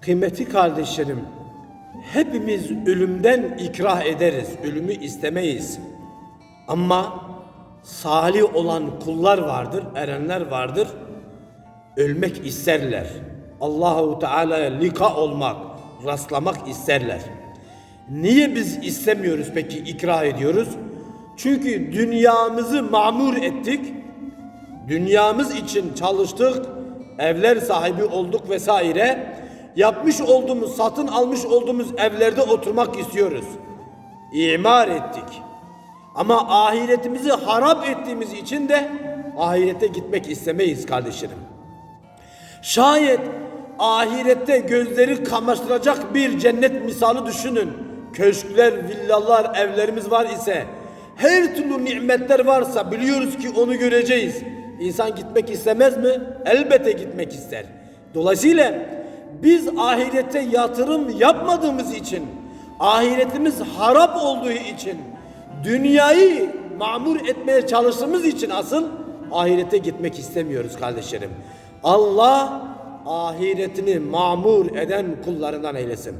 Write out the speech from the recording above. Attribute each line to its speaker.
Speaker 1: Kıymetli kardeşlerim, hepimiz ölümden ikrah ederiz, ölümü istemeyiz. Ama salih olan kullar vardır, erenler vardır. Ölmek isterler. Allahu Teala'ya lika olmak, rastlamak isterler. Niye biz istemiyoruz peki ikrah ediyoruz? Çünkü dünyamızı mamur ettik. Dünyamız için çalıştık, evler sahibi olduk vesaire. Yapmış olduğumuz, satın almış olduğumuz evlerde oturmak istiyoruz. İmar ettik. Ama ahiretimizi harap ettiğimiz için de ahirete gitmek istemeyiz kardeşlerim. Şayet ahirette gözleri kamaştıracak bir cennet misali düşünün. Köşkler, villalar, evlerimiz var ise, her türlü nimetler varsa biliyoruz ki onu göreceğiz. İnsan gitmek istemez mi? Elbette gitmek ister. Dolayısıyla biz ahirete yatırım yapmadığımız için, ahiretimiz harap olduğu için, dünyayı mamur etmeye çalıştığımız için asıl ahirete gitmek istemiyoruz kardeşlerim. Allah ahiretini mamur eden kullarından eylesin.